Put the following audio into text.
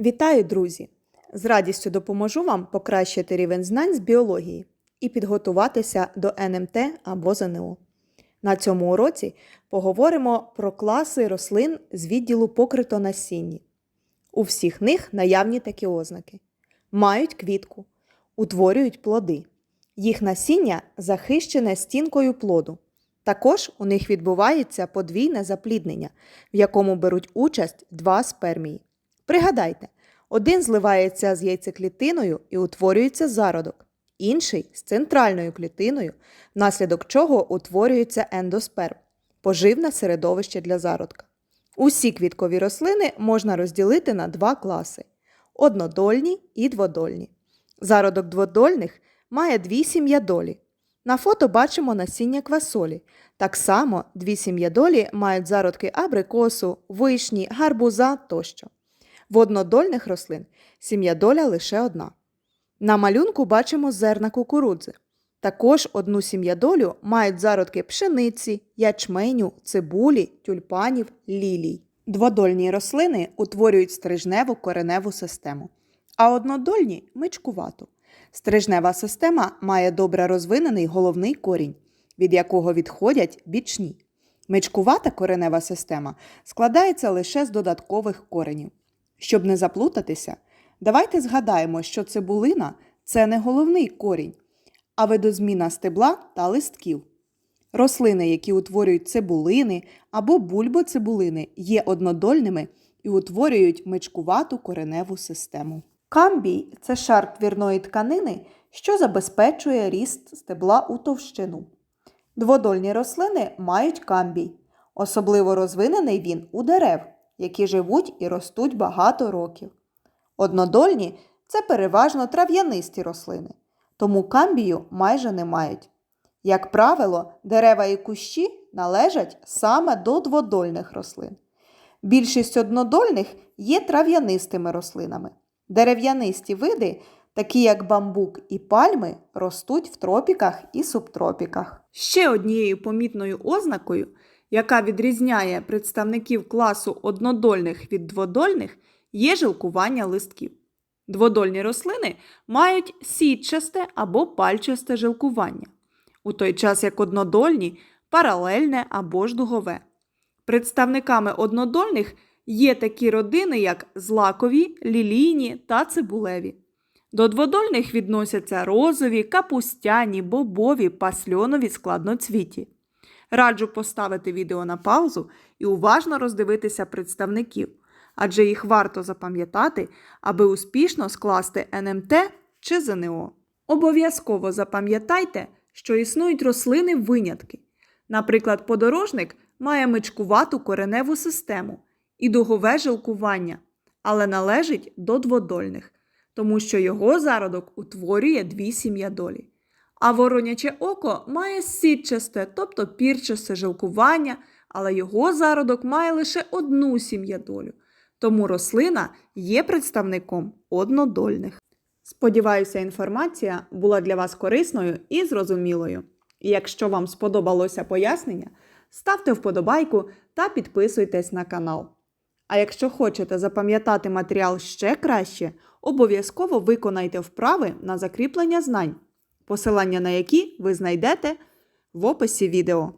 Вітаю, друзі! З радістю допоможу вам покращити рівень знань з біології і підготуватися до НМТ або ЗНО. На цьому уроці поговоримо про класи рослин з відділу покритонасінні. У всіх них наявні такі ознаки: мають квітку, утворюють плоди. Їх насіння захищене стінкою плоду. Також у них відбувається подвійне запліднення, в якому беруть участь два спермії. Пригадайте, один зливається з яйцеклітиною і утворюється зародок, інший з центральною клітиною, внаслідок чого утворюється ендосперм поживне середовище для зародка. Усі квіткові рослини можна розділити на два класи однодольні і дводольні. Зародок дводольних має дві сім'ядолі. На фото бачимо насіння квасолі. Так само дві сім'ядолі мають зародки абрикосу, вишні, гарбуза тощо. В однодольних рослин сім'ядоля лише одна. На малюнку бачимо зерна кукурудзи. Також одну сім'ядолю мають зародки пшениці, ячменю, цибулі, тюльпанів, лілій. Дводольні рослини утворюють стрижневу кореневу систему, а однодольні мичкувату. Стрижнева система має добре розвинений головний корінь, від якого відходять бічні. Мичкувата коренева система складається лише з додаткових коренів. Щоб не заплутатися, давайте згадаємо, що цибулина це не головний корінь, а видозміна стебла та листків. Рослини, які утворюють цибулини або бульбоцибулини, є однодольними і утворюють мичкувату кореневу систему. Камбій це шар твірної тканини, що забезпечує ріст стебла у товщину. Дводольні рослини мають камбій. Особливо розвинений він у дерев, які живуть і ростуть багато років. Однодольні це переважно трав'янисті рослини, тому камбію майже не мають. Як правило, дерева і кущі належать саме до дводольних рослин. Більшість однодольних є трав'янистими рослинами. Дерев'янисті види, такі як бамбук і пальми, ростуть в тропіках і субтропіках. Ще однією помітною ознакою, яка відрізняє представників класу однодольних від дводольних, є жилкування листків. Дводольні рослини мають сітчасте або пальчасте жилкування, у той час як однодольні паралельне або ж дугове. Представниками однодольних є такі родини, як злакові, лілійні та цибулеві. До дводольних відносяться розові, капустяні, бобові, пасльонові складноцвіті. Раджу поставити відео на паузу і уважно роздивитися представників, адже їх варто запам'ятати, аби успішно скласти НМТ чи ЗНО. Обов'язково запам'ятайте, що існують рослини винятки. Наприклад, подорожник має мичкувату кореневу систему і дугове жилкування, але належить до дводольних, тому що його зародок утворює дві сім'ядолі. А вороняче око має сітчасте, тобто пірчасте жилкування, але його зародок має лише одну сім'ядолю, тому рослина є представником однодольних. Сподіваюся, інформація була для вас корисною і зрозумілою. І якщо вам сподобалося пояснення, ставте вподобайку та підписуйтесь на канал. А якщо хочете запам'ятати матеріал ще краще, обов'язково виконайте вправи на закріплення знань, посилання на які ви знайдете в описі відео.